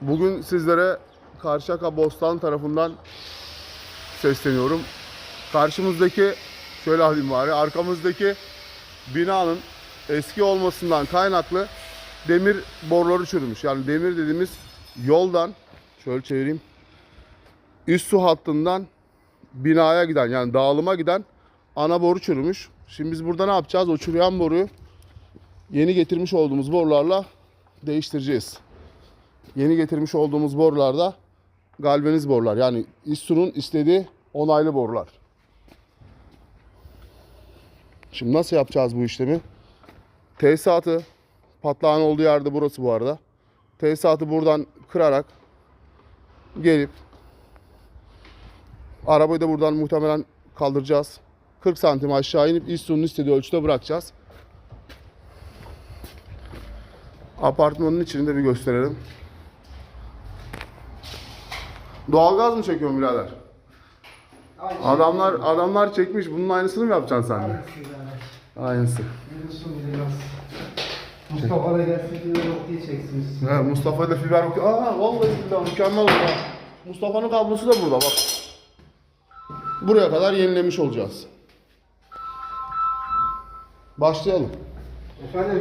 Bugün sizlere Karşıyaka Bostan tarafından sesleniyorum. Karşımızdaki şöyle alayım bari arkamızdaki binanın eski olmasından kaynaklı demir boruları çürümüş. Yani demir dediğimiz yoldan şöyle çevireyim. Üst su hattından binaya giden yani dağılıma giden ana boru çürümüş. Şimdi biz burada ne yapacağız? O çürüyen boruyu yeni getirmiş olduğumuz borularla değiştireceğiz. Yeni getirmiş olduğumuz borularda galvaniz borular. Yani İSTU'nun istediği onaylı borular. Şimdi nasıl yapacağız bu işlemi? Tesisatı patlağın olduğu yerde burası bu arada. Tesisatı buradan kırarak gelip arabayı da buradan muhtemelen kaldıracağız. 40 santim aşağı inip İSTU'nun istediği ölçüde bırakacağız. Apartmanın içini de bir gösterelim. Doğalgaz mı çekiyorsun birader? Adamlar adamlar çekmiş. Bunun aynısını mı yapacaksın sen de? Aynısı. Biliyorsun biraz. Mustafa da gelsin diye yok diye çeksiniz. He, Mustafa da fiber bakıyor. Aa vallahi billahi mükemmel oldu. ha. Mustafa'nın kablosu da burada bak. Buraya kadar yenilemiş olacağız. Başlayalım. Efendim